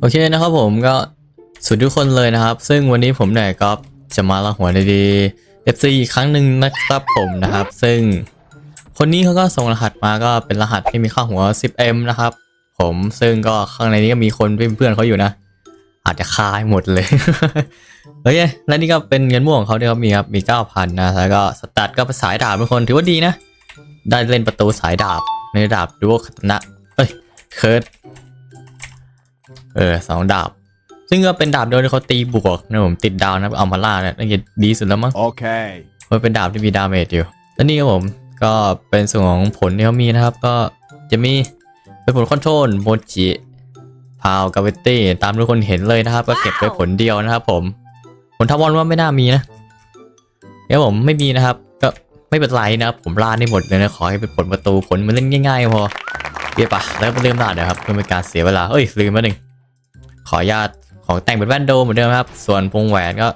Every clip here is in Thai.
โอเคนะครับผมก็สวัสดีทุกคนเลยนะครับ ซึ่งวันนี้ผมเนี่ยก็จะมาละหัวในดี FC อีกครั้งหนึ่งนะครับผมนะครับ ซึ่งคนนี้เขาก็ส่งรหัสมาก็เป็นรหัสที่มีค่าหัว 10m นะครับ ผมซึ่งก็ข้างในนี้ก็มีคนเป็นเพื่อนเขาอยู่นะ อาจจะคายหมดเลย โอเค และนี่ก็เป็นเงินม่วงของเขาที่เขามีครับมี 9,000 นะ แล้วก็สตาร์ทก็เป็นสายดาบเป็นคนถือว่าดีนะ ได้เล่นประตูสายดาบในดาบดูว่าคาตนะเอ้ยเคิร์ด เออสองดาบ ซึ่งก็เป็นดาบเดียวที่เขาตีบวกนะผมติดดาวนะเอามาล่าเนี่ยน่าจะดีสุดแล้วมั้ง Okay. เพราะเป็นดาบที่มีดาเมจอยู่แล้วนี่ครับผมก็เป็นส่วนของผลที่เขามีนะครับ ก็จะมีเป็นผลคอนโทรลโมจิพาวกาเวตี้ตามทุกคนเห็นเลยนะครับ ก็เก็บไปผลเดียวนะครับ ผมผลทวอนว่าไม่น่ามีนะเดี๋ยวผมไม่มีนะครับ ก็ไม่เป็นไรนะครับผมล่าได้หมดเลยนะขอให้เป็นผลประตูผลมันเล่นง่ายๆพอเรียบปะแล้วก็เริ่มล่าเดี๋ยวครับเพื่อเป็นการเสียเวลาเอ้ยลืมมาหนึ่ง ขออนุญาตของแต่งเป็นแว่นโดเหมือนเดิมครับ ส่วนวงแหวนก็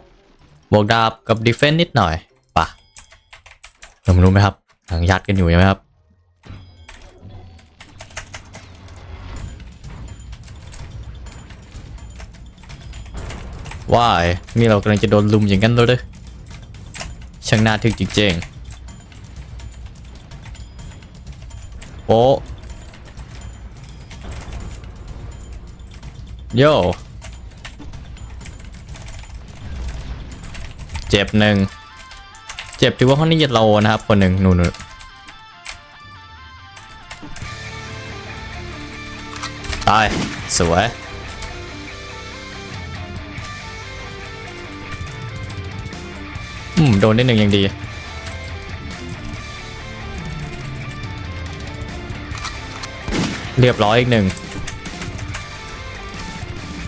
บวกดาบกับดีเฟนต์นิดหน่อยป่ะเรามรู้ไหมครับหลังยัดกันอยู่ใช่ไหมครับว้ายนี่เรากำลังจะโดนลุมอย่างนั้นแล้วเด้อช่างน่าทึ่งจริงๆโอ้ โย่เจ็บหนึ่งเจ็บถือว่าเขานี่จะโลนะครับคนหนึ่งหนู่นๆตายสวยอืมโดนนิดหนึ่งยังดีเรียบร้อยอีกหนึ่ง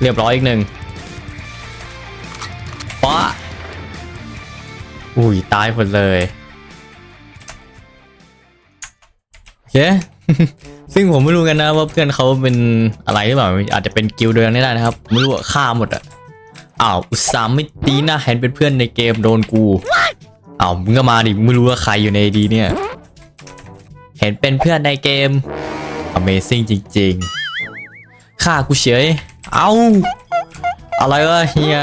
เรียบร้อยอีกหนึ่งป๊ะอุ้ย ตายหมดเลย โอเค ซึ่งผมไม่รู้กันนะว่าเพื่อนเขาเป็นอะไรหรือเปล่า อาจจะเป็นกิลด์เดียวกันได้นะครับ ไม่รู้ว่าฆ่าหมดอะอ้าวอุตส่าห์ไม่ตีหน้าแฮนเป็นเพื่อนในเกมโดนกูอ้าวมึงก็มาดิมึงไม่รู้ว่าใครอยู่ในดีเนี่ย เห็นเป็นเพื่อนในเกม Amazing จริงๆฆ่ากูเฉย เอาอะไรวะเฮีย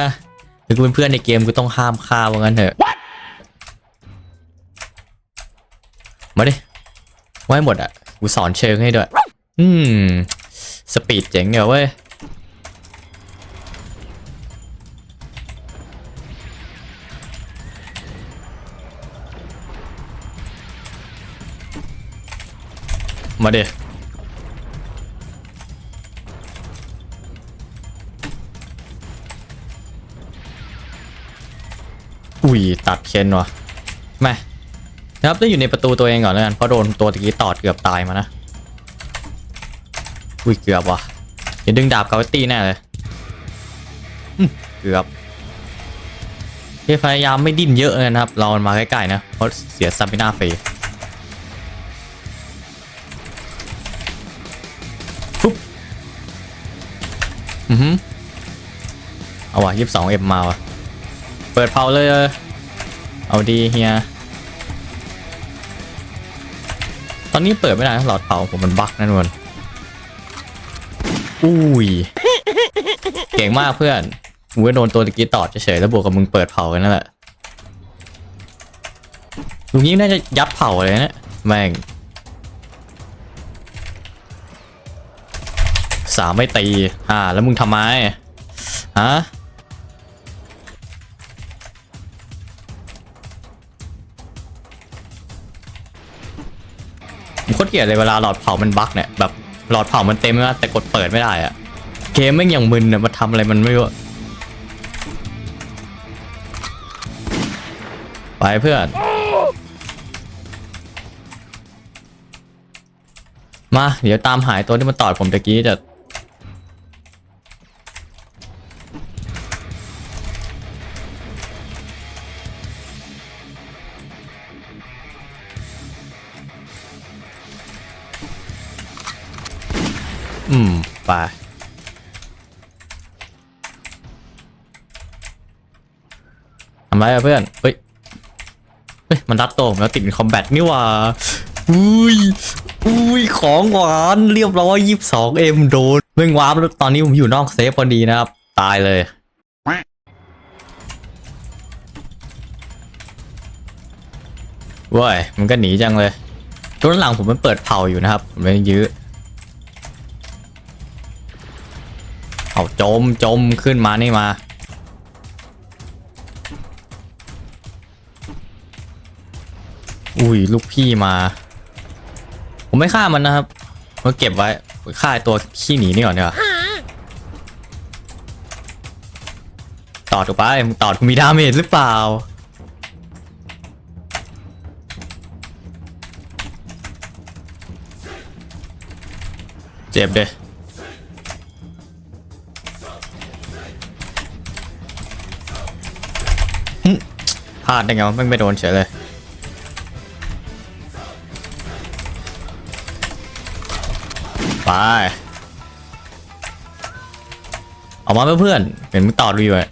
ถึงเป็นเพื่อนในเกมกูต้องห้ามฆ่าว่างั้นเถอะ มาดิไว้หมดอะ กูสอนเชิงให้ด้วย อืม สปีดเจ๋งเดี๋ยวเว้ย มาดิ ตัดเคนวะแม่นะครับต้องอยู่ในประตูตัวเองก่อนแล้วกันเพราะโดนตัวตะกี้ตอดเกือบตายมานะอุ้ยเกือบว่ะอย่าดึงดาบกาเวตี้แน่เลยเกือบพี่พยายามไม่ดิ้นเยอะเลยนะครับ เรามันมาใกล้ๆนะเพราะเสียซับมิน่าฟรีฟุ๊บอือหือเอาว่ะยี่สิบสองเอ็มมาว่ะ เปิดเผาเลย เอาดีเฮีย ตอนนี้เปิดไม่ได้หลอดเผาผมมันบั๊กนั่นวนอุ้ย เก่งมากเพื่อนกูก็โดนตัวตะกี้ตอดเฉยๆแล้วบวกกับมึงเปิดเผากันนั่นแหละลุงนี้น่าจะยัดเผาเลยนะแม่งสามไม่ตีอ่าแล้วมึงทำไมฮะ คตรเกลียดเลยเวลาหลอดเผามันบั๊กเนี่ยแบบหลอดเผามันเต็มแล้วแต่กดเปิดไม่ได้อะเกมไม่งอย่างมึนเนี่ยมาทำอะไรมันไม่รู้ไปเพื่อน มา เดี๋ยวตามหายตัวที่มันตอดผมตะกี้จะ อืม ไป ทำไรอะเพื่อน เฮ้ย เฮ้ย มันรัดตัวผมแล้วติดคอมแบทนี่หว่า อุ้ย อุ้ย ของหวานเรียบร้อยยี่สิบสองเอ็มโดนมึงวาร์ปแล้วตอนนี้ผมอยู่นอกเซฟพอดีนะครับ ตายเลยเว้ยมันก็หนีจังเลยตัวหลังผมมันเปิดเผาอยู่นะครับ ผมเลยยื้อ เอาจมจมขึ้นมานี่มา อุ้ยลูกพี่มา ผมไม่ฆ่ามันนะครับผมเก็บไว้ฆ่าตัวขี้หนีนี่ก่อนดีกว่าตอดถูกไปมึงตอดกูมีดาเมจหรือเปล่า เจ็บเด้ พลาดได้ไงวะแม่งไม่โดนเฉยเลยไปออกมาเพื่อนๆเห็นมึงต่อดูอยู่อะ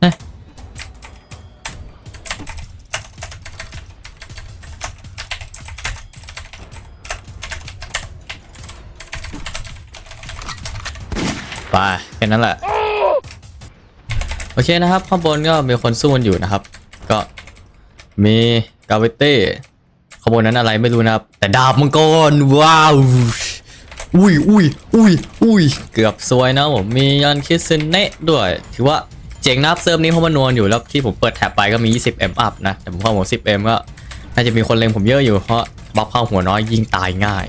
เอ๊ะไปแค่นั้นแหละ โอเคนะครับ ข้างบนก็มีคนสู้กันอยู่นะครับ ก็มีกาเวเต้ขางบนนั้นอะไรไม่รู้นะครับ แต่ดาบมังกรว้าวอุ้ยอุ้ยอุ้ยอุ้ยเกือบซวยนะผมมียันคิสเนะด้วย ถือว่าเจ๋งนะครับเซิร์ฟนี้เพราะมันนวลอยู่แล้วที่ผมเปิดแท็บไปก็มี 20M up นะแต่ผมเข้าหัว 10M ก็น่าจะมีคนเล็งผมเยอะอยู่เพราะบัฟเข้าหัวน้อยยิงตายง่าย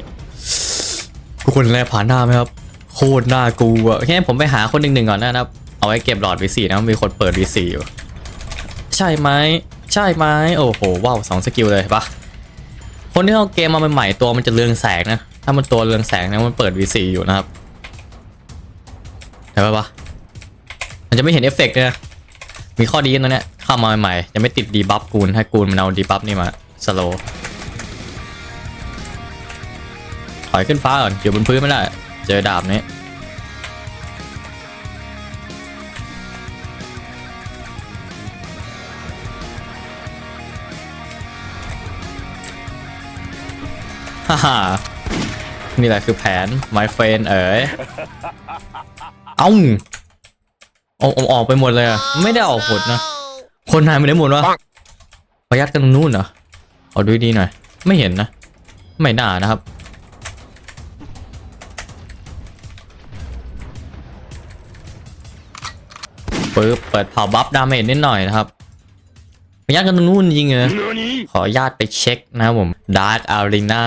ทุกคนแลผ่านหน้าไหมครับ โคตรหน่ากลัวโอเคผมไปหาคนหนึ่งหนึ่งก่อนนะครับ เอาไว้เก็บหลอด V4 นะมีคนเปิด V4 อยู่ ใช่ไหมใช่ไหมโอ้โหว้าวสองสกิลเลยปะคนที่เอาเกมมาใหม่ๆตัวมันจะเรืองแสงนะ ถ้ามันตัวเรืองแสงนะมันเปิด V4 อยู่นะครับเห็นปะปะมันจะไม่เห็นเอฟเฟกต์นะมีข้อดีนะเนี่ยเข้ามาใหม่ๆจะไม่ติดดีบัฟกูลให้กูลมันเอาดีบัฟนี่มาสโลถอยขึ้นฟ้าก่อนอยู่บนพื้นไม่ได้ เจอดาบนี้ ฮ่าฮ่านี่แหละคือแผน my friend เอ๋ยเอ้าเอาเอาออกไปหมดเลยอะไม่ได้ออกหมดนะ คนหายไปไหนหมดวะประยัดกันตรงนู้นเหรอเอาดูดีหน่อย ไม่เห็นนะ ไม่น่านะครับปึ๊บเปิดเผาบัฟดาเมจนิดหน่อยนะครับ ประยัดกันตรงนู้นจริงเหรอขออนุญาตไปเช็คนะครับผม Dark Arena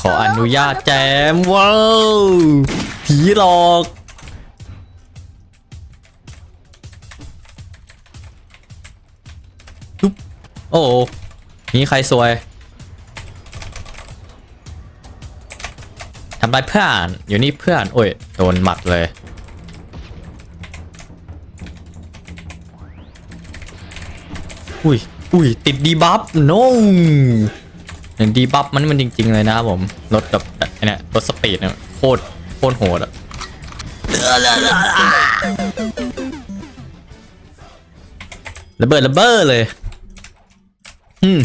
ขออนุญาตแจมว้าวผีหลอกทุบโอ้โหนี่ใครสวยทำไรเพื่อน อยู่นี่เพื่อน โอ้ย โดนหมัดเลย อุ้ยอุ้ยติดดีบัฟ no อย่างดีบัฟมันมันจริง ๆ เลยนะครับผมลดกับเนี่ยลดสปีดเนี่ยโคตรโคตรโหดอะระเบิดระเบ้อเลย อืม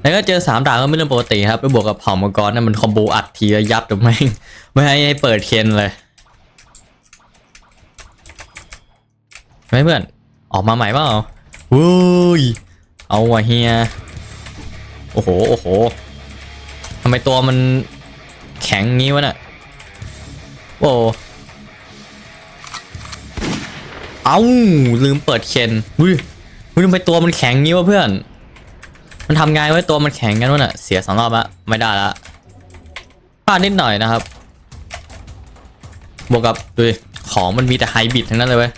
แล้วก็เจอสามดาวก็ไม่เรื่องปกติครับ ไปบวกกับเผ่ามังกรนั่นมันคอมโบอัดทีละยัดหรือไม่ไม่ให้ให้เปิดเคนเลยไม่เพื่อน ออกมาใหม่เปล่า วุ้ย เอาว่ะเฮีย โอ้โห โอ้โห ทำไมตัวมันแข็งงี้วะน่ะ โอ้เอาลืมเปิดเคนวุ้ยวุ้ยทำไมตัวมันแข็งงี้วะเพื่อน มันทำไงไว้ตัวมันแข็งกันวะน่ะ เสียสองรอบละไม่ได้ละพลาดนิดหน่อยนะครับ บวกกับดูของมันมีแต่ไฮบิดทั้งนั้นเลยเว้ย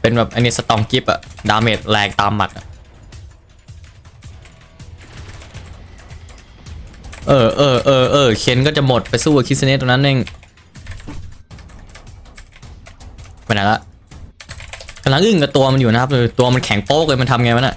เป็นแบบอันนี้สตองกิฟอะดาเมจแรงตามหมัดอะเออเออเออเออเคนก็จะหมดไปสู้กับคิสเนตตรงนั้นเองไปไหนละกำลังอึ้งกับตัวมันอยู่นะครับตัวมันแข็งโป๊กเลยมันทำไงมันอะ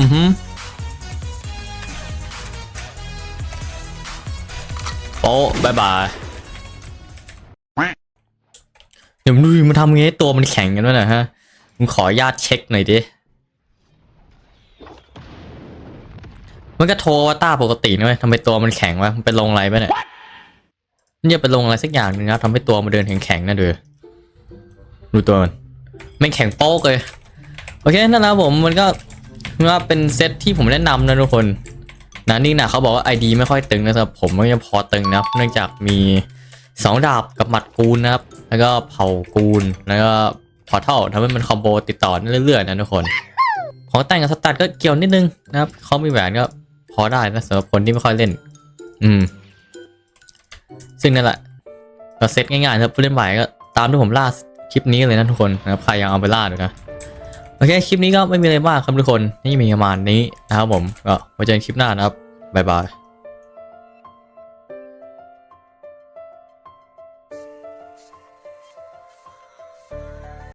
อือหือโอ้บายบาย เดี๋ยวมึงดูดิมันทำไงให้ตัวมันแข็งกันวะเนะฮะ มึงขออนุญาตเช็คหน่อยดิ มันก็โทรว่าต้าปกตินะเว้ยทำไมตัวมันแข็งวะ มันเป็นลงอะไรปะเนี่ยมันจะเป็นลงอะไรสักอย่างหนึ่งนะทำให้ตัวมันเดินแข็งๆนะดูดูตัวมัน ไม่งแข็งโป๊กเลย โอเค นั่นนะผม มันก็ ว่าเป็นเซตที่ผมแนะนำนะทุกคนนะนี่นะเขาบอกว่า ID ไม่ค่อยตึงนะสำหรับผมมันยังพอตึงนะครับ เนื่องจากมี 2 ดาบกับหมัดกูลนะครับ แล้วก็เผากูลแล้วก็พอเท่าทำให้มันคอมโบติดต่อเรื่อยๆนะทุกคนของแต่งกับสตาร์ก็เกี่ยวนิดนึงนะครับเขามีแหวนก็พอได้นะสำหรับคนที่ไม่ค่อยเล่น อืม ซึ่งนั่นแหละก็เซตง่ายๆนะครับผู้เล่นใหม่ก็ตามที่ผมล่าคลิปนี้เลยนะทุกคนนะครับใครยังเอาไปล่าดูนะ โอเค คลิปนี้ก็ไม่มีอะไรมากครับทุกคน นี่มีประมาณนี้นะครับผม ก็ไว้เจอกันคลิปหน้านะครับ บ๊ายบาย